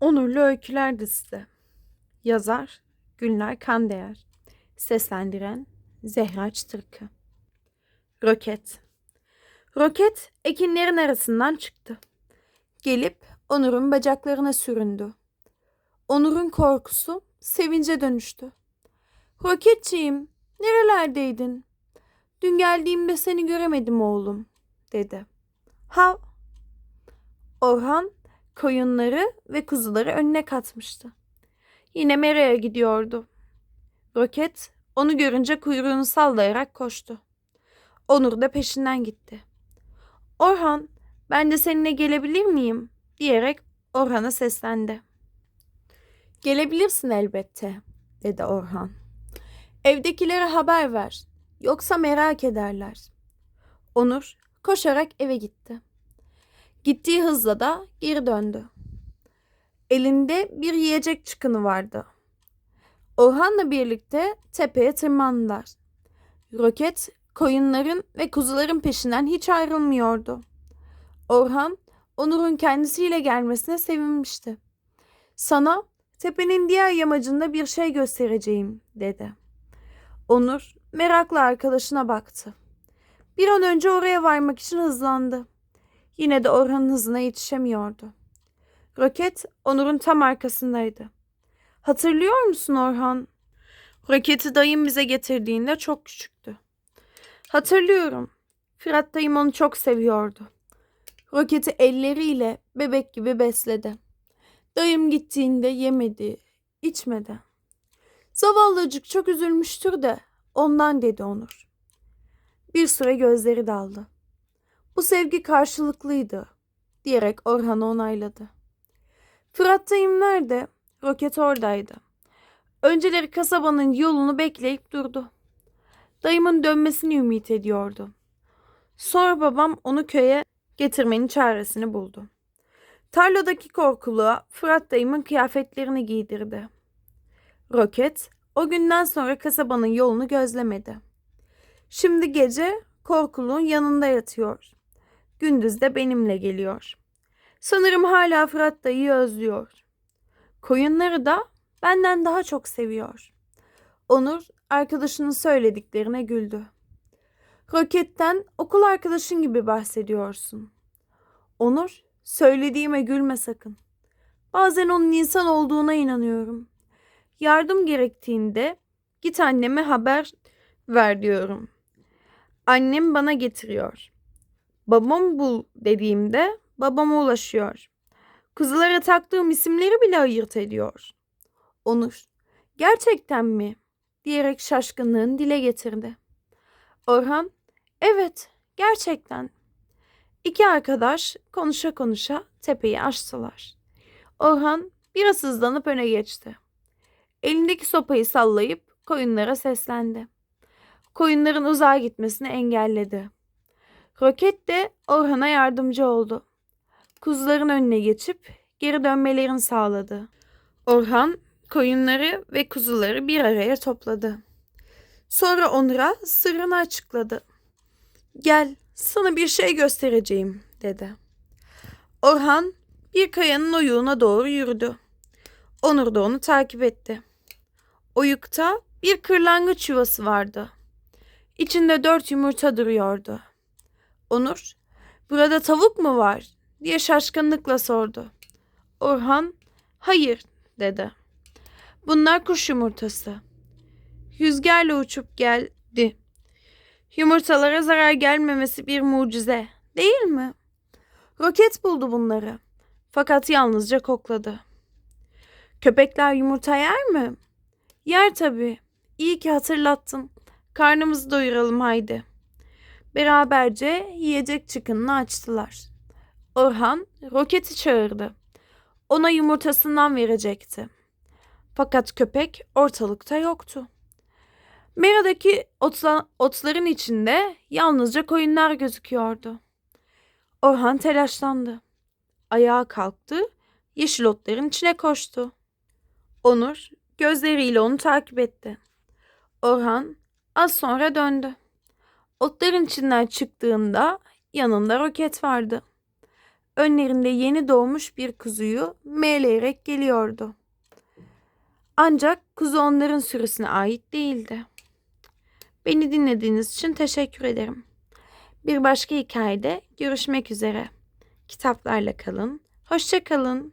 Onurlu Öyküler dizisi. Yazar Günler Kandeğer. Seslendiren Zehra Çıtırkı. Roket. Roket ekinlerin arasından çıktı. Gelip Onur'un bacaklarına süründü. Onur'un korkusu sevince dönüştü. Roketçiğim, nerelerdeydin? Dün geldiğimde seni göremedim oğlum, dedi. Ha, Orhan koyunları ve kuzuları önüne katmıştı. Yine Mera'ya gidiyordu. Roket onu görünce kuyruğunu sallayarak koştu. Onur da peşinden gitti. Orhan, ben de seninle gelebilir miyim? diyerek Orhan'a seslendi. Gelebilirsin elbette, dedi Orhan. Evdekilere haber ver, yoksa merak ederler. Onur koşarak eve gitti. Gittiği hızla da geri döndü. Elinde bir yiyecek çıkını vardı. Orhan'la birlikte tepeye tırmandılar. Roket koyunların ve kuzuların peşinden hiç ayrılmıyordu. Orhan Onur'un kendisiyle gelmesine sevinmişti. Sana tepenin diğer yamacında bir şey göstereceğim dedi. Onur merakla arkadaşına baktı. Bir an önce oraya varmak için hızlandı. Yine de Orhan'ın hızına yetişemiyordu. Roket Onur'un tam arkasındaydı. Hatırlıyor musun Orhan? Roketi dayım bize getirdiğinde çok küçüktü. Hatırlıyorum. Fırat dayım onu çok seviyordu. Roketi elleriyle bebek gibi besledi. Dayım gittiğinde yemedi, içmedi. Zavallıcık çok üzülmüştür de ondan dedi Onur. Bir süre gözleri daldı. Bu sevgi karşılıklıydı diyerek Orhan'ı onayladı. Fırat dayım nerede? Roket oradaydı. Önceleri kasabanın yolunu bekleyip durdu. Dayımın dönmesini ümit ediyordu. Sonra babam onu köye getirmenin çaresini buldu. Tarladaki korkuluğa Fırat dayımın kıyafetlerini giydirdi. Roket o günden sonra kasabanın yolunu gözlemedi. Şimdi gece korkuluğun yanında yatıyor. Gündüz de benimle geliyor. Sanırım hala Fırat dayıyı özlüyor. Koyunları da benden daha çok seviyor. Onur arkadaşının söylediklerine güldü. Roketten okul arkadaşın gibi bahsediyorsun. Onur söylediğime gülme sakın. Bazen onun insan olduğuna inanıyorum. Yardım gerektiğinde git anneme haber ver diyorum. Annem bana getiriyor. Babam bul dediğimde babama ulaşıyor. Kuzulara taktığım isimleri bile ayırt ediyor. Onur, gerçekten mi? diyerek şaşkınlığını dile getirdi. Orhan, evet, gerçekten. İki arkadaş konuşa konuşa tepeyi aştılar. Orhan biraz hızlanıp öne geçti. Elindeki sopayı sallayıp koyunlara seslendi. Koyunların uzağa gitmesini engelledi. Roket de Orhan'a yardımcı oldu. Kuzuların önüne geçip geri dönmelerini sağladı. Orhan koyunları ve kuzuları bir araya topladı. Sonra Onur'a sırrını açıkladı. Gel sana bir şey göstereceğim dedi. Orhan bir kayanın oyuğuna doğru yürüdü. Onur da onu takip etti. Oyukta bir kırlangıç yuvası vardı. İçinde dört yumurta duruyordu. Onur, burada tavuk mu var diye şaşkınlıkla sordu. Orhan, hayır dedi. Bunlar kuş yumurtası. Rüzgarla uçup geldi. Yumurtalara zarar gelmemesi bir mucize, değil mi? Roket buldu bunları. Fakat yalnızca kokladı. Köpekler yumurta yer mi? Yer tabii. İyi ki hatırlattın. Karnımızı doyuralım haydi. Beraberce yiyecek çıkınını açtılar. Orhan roketi çağırdı. Ona yumurtasından verecekti. Fakat köpek ortalıkta yoktu. Mera'daki otla, otların içinde yalnızca koyunlar gözüküyordu. Orhan telaşlandı. Ayağa kalktı, yeşil otların içine koştu. Onur gözleriyle onu takip etti. Orhan az sonra döndü. Otların içinden çıktığında yanında roket vardı. önlerinde yeni doğmuş bir kuzuyu meğleyerek geliyordu. Ancak kuzu onların sürüsüne ait değildi. Beni dinlediğiniz için teşekkür ederim. Bir başka hikayede görüşmek üzere. Kitaplarla kalın. Hoşça kalın.